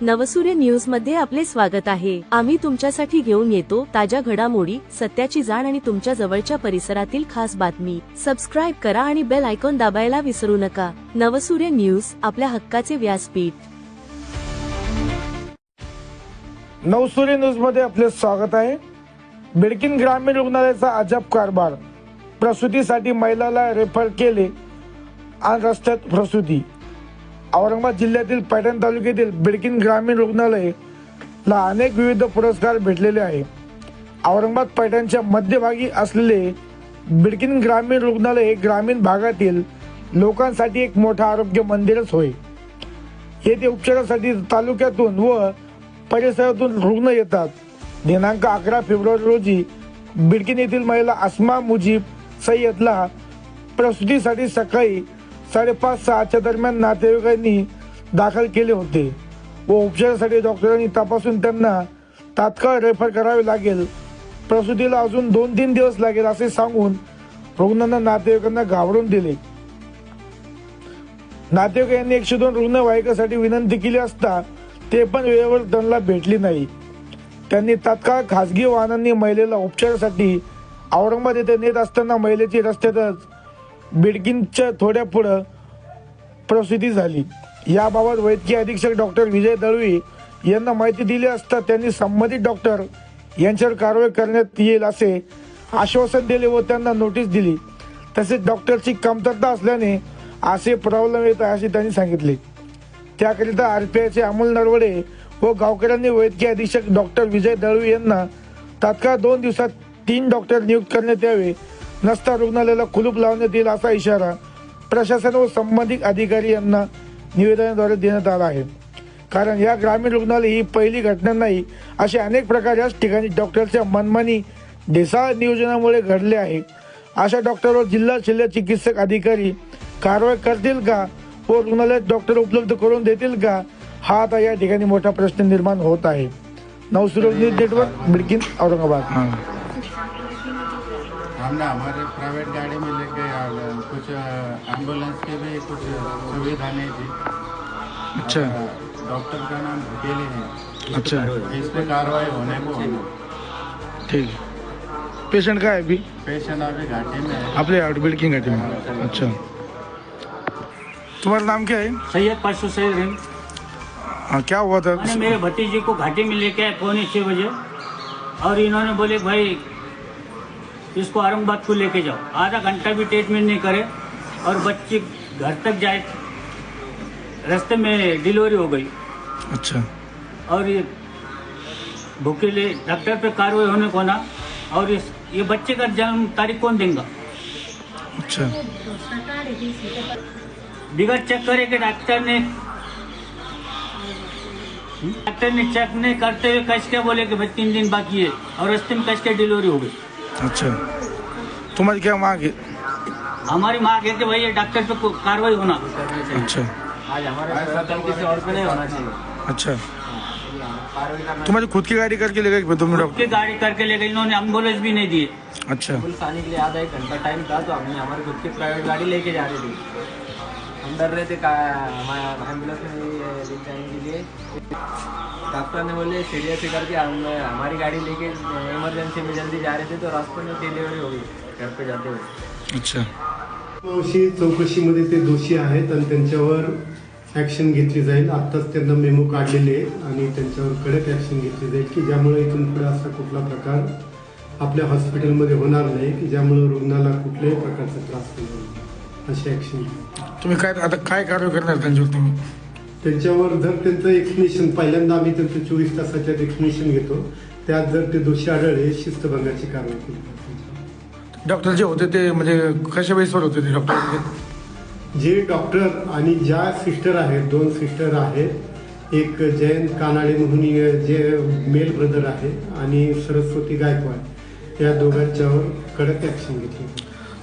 नवसूर्य न्यूजमध्ये आपले स्वागत आहे. आम्ही तुमच्यासाठी घेऊन येतो ताज्या घडामोडी सत्याची जाण आणि तुमच्या जवळच्या परिसरातील खास बातमी. सबस्क्राईब करा आणि बेल आयकॉन दाबायला विसरू नका. नवसूर्य न्यूज आपल्या हक्काचे व्यासपीठ. नवसूर्य न्यूजमध्ये आपले स्वागत आहे. बिडकिन ग्रामीण रुग्णालयाचा अजब कारभार. प्रसूतीसाठी महिलाला रेफर केले. आणि रस्त्यात प्रसूती. औरंगाबाद जिल्ह्यातील पैठण तालुक्यातील बिडकीन ग्रामीण रुग्णालय ला अनेक विविध पुरस्कार भेटलेले आहे औरंगाबाद पैठणच्या मध्यभागी असलेले बिडकीन ग्रामीण रुग्णालय हे ग्रामीण भागातील लोकांसाठी एक मोठं आरोग्य मंदिरच होय. येथे उपचारासाठी तालुक्यातून व परिसरातून रुग्ण येतात. दिनांक अकरा फेब्रुवारी रोजी बिडकीन येथील महिला अस्मा मुजीब सय्यदला प्रसूतीसाठी सकाळी साडेपाच सहाच्या दरम्यान नातेवाईकांनी दाखल केले होते. व उपचारासाठी डॉक्टरांनी तपासून त्यांना तात्काळ रेफर करावे लागेल. प्रसूतीला अजून दोन तीन दिवस लागेल असे सांगून रुग्णांना नातेवाईकांना घाबरून दिले. नातेवाईक यांनी एकशे दोन रुग्णवाहिकेसाठी विनंती केली असता ते पण वेळेवर त्यांना भेटली नाही. त्यांनी तात्काळ खासगी वाहनांनी महिलेला उपचारासाठी औरंगाबाद येथे नेत असताना महिलेची रस्त्यातच बिडकिनच्या थोड्या पुढं प्रसिद्धी झाली. याबाबत वैद्यकीय अधीक्षक डॉक्टर विजय दळवी यांना माहिती दिली असता त्यांनी संबंधित डॉक्टर यांच्यावर कारवाई करण्यात येईल असे आश्वासन दिले व त्यांना नोटीस दिली. तसेच डॉक्टरची कमतरता असल्याने असे प्रॉब्लेम येत आहे असे त्यांनी सांगितले. त्याकरिता आर पी आयचे अमोल नरवडे व गावकऱ्यांनी वैद्यकीय अधीक्षक डॉक्टर विजय दळवी यांना तात्काळ दोन दिवसात तीन डॉक्टर नियुक्त करण्यात यावे. नसता रुग्णालयाला कुलूप लावण्यात येईल असा इशारा प्रशासन व संबंधित अधिकारी यांना निवेदनाद्वारे देण्यात आला आहे. कारण या ग्रामीण रुग्णालय ही पहिली घटना नाही असे अनेक प्रकार याच ठिकाणी डॉक्टरच्या मनमानी ढेसाळ नियोजनामुळे घडले आहे. अशा डॉक्टरवर जिल्हा शल्य चिकित्सक अधिकारी कारवाई करतील का व रुग्णालयात डॉक्टर उपलब्ध करून देतील का हा आता या ठिकाणी मोठा प्रश्न निर्माण होत आहे. नवसुरग न्यूज नेटवर्क बिडकिन औरंगाबाद. हमने हमारे प्राइवेट गाड़ी में लेके आ कुछ एंबुलेंस के भी कुछ सुविधा नहीं थी। अच्छा। डॉक्टर का नाम भुकेली है। अच्छा। इस पे कार्रवाई होने को ठीक। है पेशेंट का है अभी? पेशेंट अभी घाटी में है। आपले की घाटी में? अच्छा। तुम्हारा नाम क्या है? सैयद पाशो सैयद हाँ, क्या हुआ था? मेरे भतीजे को घाटी में लेके आए पौने छः बजे। और इन्होंने बोले भाई इसको औरंगाबाद को लेके जाओ। आधा घंटा भी ट्रीटमेंट नहीं करे और बच्चे घर तक जाए रास्ते में डिलीवरी हो गई। अच्छा। और ये भूखेले डॉक्टर पे कार्रवाई होने को ना और इस ये बच्चे का जन्म तारीख कौन देगा? अच्छा। बिगड़ चेक करे कि डॉक्टर ने डॉक्टर ने चेक नहीं करते हुए कैसे क्या बोले कि भाई तीन दिन बाकी है और रस्ते में कैसे क्या डिलीवरी हो गई? अच्छा। तुम्हारी क्या मांग है? हमारी माँ कहते भाई ये डॉक्टर पे को- कार्रवाई होना। अच्छा। आज हमारे किसी और पे नहीं होना चाहिए। अच्छा। तुम्हारी खुद की गाड़ी करके ले गए तुम डॉक्टर की गाड़ी करके ले गई इन्होंने एंबुलेंस भी नहीं दिए। अच्छा। आने के लिए आधा एक घंटा टाइम था तो हमने हमारी खुद की प्राइवेट गाड़ी लेके जा रही थी। हम डर रहे थे का हमारा एम्बुलेंस में नहीं ले जाने के लिए डॉक्टर ने बोले सीरियस करके हम हमारी गाड़ी लेके इमरजेंसी में जल्दी जा रहे थे तो रास्ते में डिलीवरी हो गई घर पे जाते हुए. अच्छा. मावशी चौकशीमध्ये ते दोषी आहेत आणि त्यांच्यावर ॲक्शन घेतली जाईल. आत्ताच त्यांना मेमो काढलेले आहेत आणि त्यांच्यावर कडक ॲक्शन घेतली जाईल की ज्यामुळे इथून पुढे असा कुठला प्रकार आपल्या हॉस्पिटलमध्ये होणार नाही की ज्यामुळे रुग्णाला कुठल्याही प्रकारचा त्रास होणार नाही अशी ॲक्शन तुम्ही काय आता काय कारवाई करणार त्यांच्यावर तुम्ही? त्यांच्यावर जर त्यांचं एक्सप्लेनेशन पहिल्यांदा आम्ही त्यांचं चोवीस तासाच्यात एक्सप्लेनेशन घेतो. त्यात जर ते दोषी आढळले शिस्तभंगाची कारवाई केली. डॉक्टर जे होते ते म्हणजे कशा बेसवर होते ते डॉक्टर जे डॉक्टर आणि ज्या सिस्टर आहेत दोन सिस्टर आहेत एक जयंत कानाडे म्हणून जे मेल ब्रदर आहे आणि सरस्वती गायकवाड या दोघांच्यावर कडक ॲक्शन घेतली.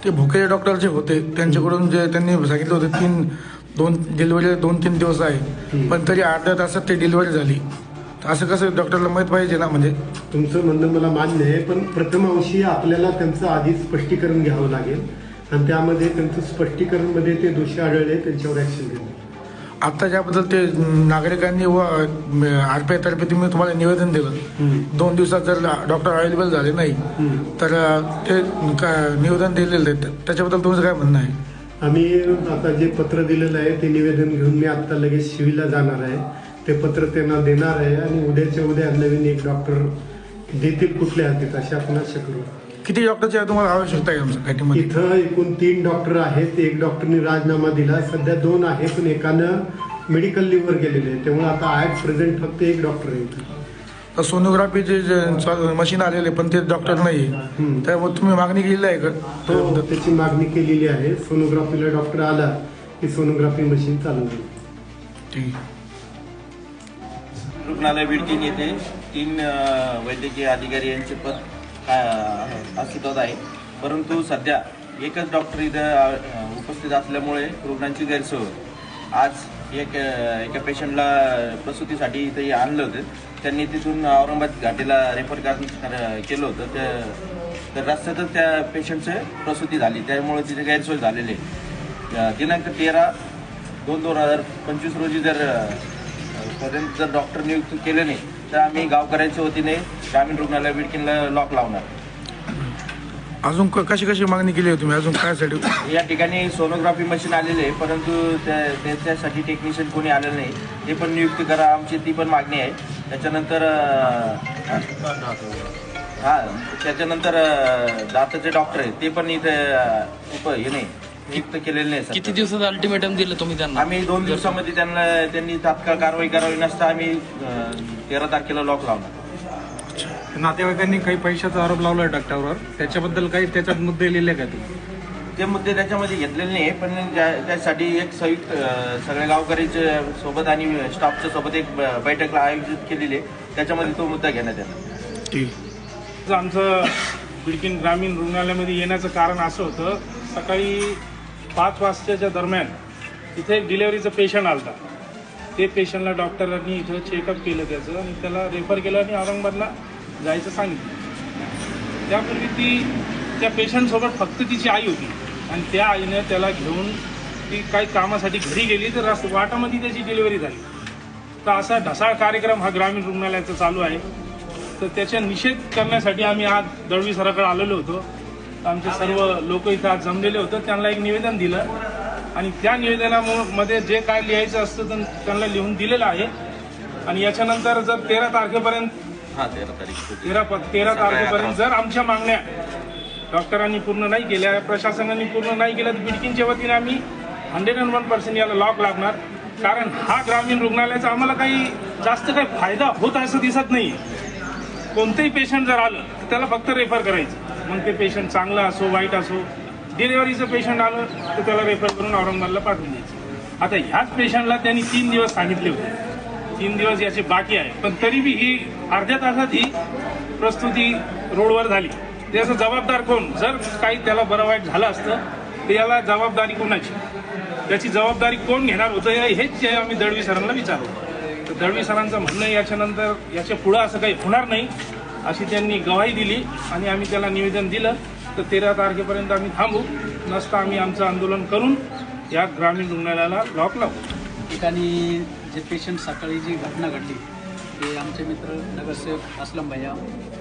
ते भुकेले डॉक्टर जे होते त्यांच्याकडून जे त्यांनी सांगितलं होतं तीन दोन डिलिव्हरी दोन तीन दिवस आहे. पण तरी अर्ध्या तासात ते डिलिव्हरी झाली. तर असं कसं डॉक्टरला माहीत पाहिजे ना म्हणजे? तुमचं म्हणणं मला मान्य आहे पण प्रथम अंशी आपल्याला त्यांचं आधीच स्पष्टीकरण घ्यावं लागेल. आणि त्यामध्ये त्यांचं स्पष्टीकरणमध्ये ते दोषी आढळले त्यांच्यावर ॲक्शन घेतली. आता ज्याबद्दल ते नागरिकांनी व आर पी तुम्ही तुम्हाला निवेदन दिलं. दोन दिवसात जर डॉक्टर अवेलेबल झाले नाही तर ते का- निवेदन दिलेलं आहे. त्याच्याबद्दल तुमचं काय म्हणणं आहे? आम्ही आता जे पत्र दिलेलं आहे ते निवेदन घेऊन मी आता लगेच शिवीला जाणार आहे. ते पत्र त्यांना देणार आहे आणि उद्याच्या उद्या नवीन एक डॉक्टर देतील कुठल्या हातीत अशी आपण आशा करू किती डॉक्टरची तुम्हाला आवश्यकता आहे घाटीमध्ये इथं एकूण तीन डॉक्टर आहेत. एक डॉक्टरनी राजीनामा दिला. सध्या दोन आहे पण एकानं मेडिकल लिव्हर गेलेले आहे त्यामुळे आता ऍट प्रेझेंट फक्त एक डॉक्टर आहे इथं. तर सोनोग्राफीचे जे मशीन आलेले पण ते डॉक्टर नाही. त्यामुळे तुम्ही मागणी केलेली आहे का? तो त्याची मागणी केलेली आहे. सोनोग्राफीला डॉक्टर आला की सोनोग्राफी मशीन चालू होईल. ठीक आहे. रुग्णालय बिडकीन येथे तीन वैद्यकीय अधिकारी यांचे पद अस्तित्वात आहे. परंतु सध्या एकच डॉक्टर इथं उपस्थित असल्यामुळे रुग्णांची गैरसोय. आज एक एका पेशंटला प्रसूतीसाठी इथे आणलं होतं. त्यांनी तिथून औरंगाबाद घाटीला रेफर कर केलं होतं. त्या तर रस्त्यातच त्या पेशंटचं प्रसूती झाली. त्यामुळे तिथे गैरसोय झालेली आहे. दिनांक तेरा दोन दोन हजार पंचवीस रोजी जर पर्यंत जर डॉक्टर नियुक्त केले नाही तर आम्ही गावकऱ्यांच्या वतीने ग्रामीण रुग्णालय बिडकीनला लॉक लावणार. अजून क- कशी कशी मागणी केली आहे तुम्ही? अजून काय साठी? या ठिकाणी सोनोग्राफी मशीन आलेली आहे परंतु त्या- त्याच्यासाठी टेक्निशियन कोणी आलेलं नाही. ते पण नियुक्त करा आमची ती पण मागणी आहे. त्याच्यानंतर अं, हा त्याच्यानंतर अं, दाताचे डॉक्टर आहेत. ते पण इथे अं, उप हे नाही. नियुक्त केलेले नाही. किती दिवसात अल्टिमेटम दिलं तुम्ही त्यांना? आम्ही दोन दिवसामध्ये त्यांना त्यांनी तात्काळ कारवाई करावी नसता आम्ही अं, तेरा तारखेला लॉक लावणार नातेवाईकांनी काही पैशाचा आरोप लावलाय डॉक्टरवर? त्याच्याबद्दल काही त्याच्यात मुद्दे लिहिले का तुम्ही? ते मुद्दे त्याच्यामध्ये घेतलेले नाही पण ज्या- त्यासाठी एक संयुक्त अं, सगळ्या गावकरीच्या सोबत आणि स्टाफच्या सोबत एक ब- बैठक आयोजित केलेली आहे. त्याच्यामध्ये तो मुद्दा घेण्यात येणार. ठीक. तर आमचं बिडकीन ग्रामीण रुग्णालयामध्ये येण्याचं कारण असं होतं सकाळी पाच वाजताच्या दरम्यान इथे एक डिलेवरीचं पेशंट आलता. ते पेशंटला डॉक्टरांनी इथं चेकअप केलं त्याचं आणि त्याला रेफर केलं आणि औरंगाबादला जायचं सांगितलं. त्यापूर्वी ती त्या पेशंटसोबत फक्त तिची आई होती. आणि त्या आईनं त्याला घेऊन ती काही कामासाठी घरी गेली तर रस्त वाटामध्ये त्याची डिलिव्हरी झाली. तर असा ढसाळ कार्यक्रम हा ग्रामीण रुग्णालयाचा चालू आहे. तर त्याचा निषेध करण्यासाठी आम्ही आज दळवी सराकडे आलेलो होतो. आमचे सर्व लोक इथं आज जमलेले होते. त्यांना एक निवेदन दिलं. आणि त्या निवेदनामध्ये जे काय लिहायचं असतं तर त्यांना लिहून दिलेलं आहे. आणि याच्यानंतर जर तेरा तारखेपर्यंत हा तेरा तारीख तेरा तेरा तारखेपर्यंत जर आमच्या मागण्या डॉक्टरांनी पूर्ण नाही केल्या प्रशासनाने पूर्ण नाही केल्या तर बिडकीनच्या वतीने आम्ही हंड्रेड अँड वन पर्सेंट याला लॉक लागणार. कारण हा ग्रामीण रुग्णालयाचा आम्हाला काही जास्त काही फायदा होत असं दिसत नाही कोणतंही पेशंट जर आलं तर त्याला फक्त रेफर करायचं. मग ते पेशंट चांगलं असो वाईट असो डिलिव्हरीचं पेशंट आलं तर त्याला रेफर करून औरंगाबादला पाठवून द्यायचं. आता ह्याच पेशंटला त्यांनी तीन दिवस सांगितले होते. तीन दिवस याचे बाकी आहे. पण तरी बी ही अर्ध्या तासात ही प्रस्तुती रोडवर झाली. त्याचं जबाबदार कोण? जर काही त्याला बरं वाईट झालं असतं तर याला जबाबदारी कोणाची? त्याची जबाबदारी कोण घेणार होतं? हेच जे आम्ही दळवी सरांना विचारलो. तर दळवी सरांचं म्हणणं याच्यानंतर याच्या पुढं असं काही होणार नाही. अशी त्यांनी गवाही दिली आणि आम्ही त्याला निवेदन दिलं. तर तेरा तारखेपर्यंत आम्ही थांबू. नसता आम्ही आमचं आंदोलन करून या ग्रामीण रुग्णालयाला लॉक लावू. ठिकाणी जे पेशंट सकाळी जी घटना घडली ते आमचे मित्र नगरसेवक असलम भैया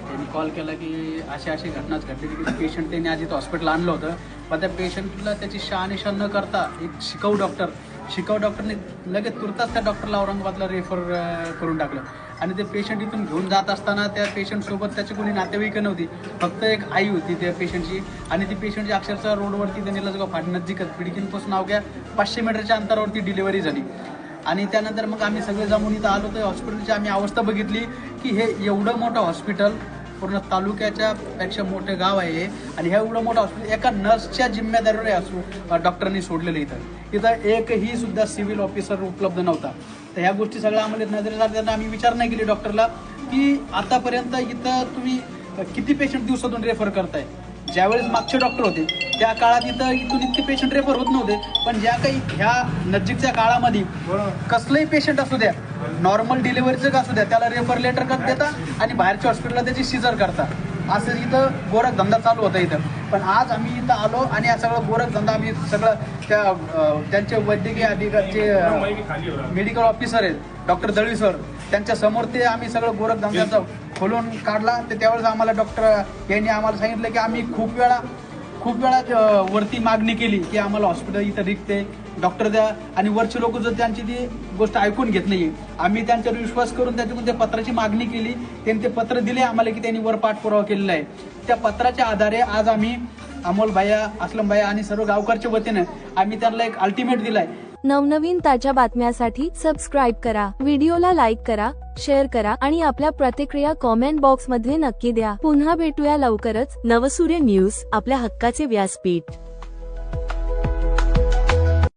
त्यांनी कॉल केला की अशी अशी घटनाच घडली की पेशंट त्यांनी आधी हॉस्पिटल आणलं होतं. पण त्या पेशंटला त्याची शहानिशा न करता एक शिकाऊ डॉक्टर शिकाऊ डॉक्टरने लगेच तुर्तास त्या डॉक्टरला औरंगाबादला रेफर करून टाकलं. आणि ते पेशंट इथून घेऊन जात असताना त्या पेशंटसोबत त्याची कोणी नातेवाईक नव्हती. फक्त एक आई होती त्या पेशंटची आणि ती पेशंटची अक्षरशः रोडवरती त्यांनी लसगाव फाट नजीकच पिडकीनपासून अवघ्या पाचशे मीटरच्या अंतरावरती डिलिव्हरी झाली. आणि त्यानंतर मग आम्ही सगळे जमून इथं आलो. तर हॉस्पिटलची आम्ही अवस्था बघितली की हे एवढं मोठं हॉस्पिटल पूर्ण तालुक्याच्या पेक्षा मोठं गाव आहे आणि हे एवढं मोठं हॉस्पिटल एका नर्सच्या जिम्मेदारीवर असू डॉक्टरांनी सोडलेलं इथं. इथं एकही सुद्धा सिव्हिल ऑफिसर उपलब्ध नव्हता. तर ह्या गोष्टी सगळ्या आम्हाला नजरेत आल्या आम्ही विचार नाही केली डॉक्टरला की आतापर्यंत इथं तुम्ही किती पेशंट दिवसातून रेफर करताय? ज्यावेळेस मागचे डॉक्टर होते त्या काळात इथं इथून इतके पेशंट रेफर होत नव्हते पण ज्या काही ह्या नजीकच्या काळामध्ये कसलंही पेशंट असू द्या नॉर्मल डिलिव्हरीचं का असू द्या त्याला रेफर लेटर करत देता आणि बाहेरच्या हॉस्पिटलला त्याची सिजर करता. असं इथं गोरख धंदा चालू होता इथं. पण आज आम्ही इथं आलो आणि हा सगळं गोरख धंदा आम्ही सगळं त्या त्यांचे वैद्यकीय अधिकारीचे मेडिकल ऑफिसर आहेत डॉक्टर दळवी सर त्यांच्यासमोर ते आम्ही सगळं गोरखधंद्याचं खोलून काढला तर त्यावेळेस आम्हाला डॉक्टर यांनी आम्हाला सांगितलं की आम्ही खूप वेळा खूप वेळा वरती मागणी केली की आम्हाला हॉस्पिटल इथं रिकते डॉक्टर द्या. आणि वरचे लोक जर त्यांची ती गोष्ट ऐकून घेत नाही आम्ही त्यांच्यावर विश्वास करून त्यांच्याकडून त्या पत्राची मागणी केली. त्यांनी ते पत्र दिले आम्हाला की त्यांनी वर पाठपुरावा केलेला आहे. त्या पत्राच्या आधारे आज आम्ही अमोल भाया असलम भाया आणि सर्व गावकरच्या वतीनं आम्ही त्यांना एक अल्टिमेट दिलाय. नवनवीन ताज्या बातम्यासाठी सबस्क्राईब करा. व्हिडिओला लाईक करा. शेअर करा आणि आपल्या प्रतिक्रिया कॉमेंट बॉक्समध्ये नक्की द्या. पुन्हा भेटूया लवकरच. नवसूर्य न्यूज आपल्या हक्काचे व्यासपीठ.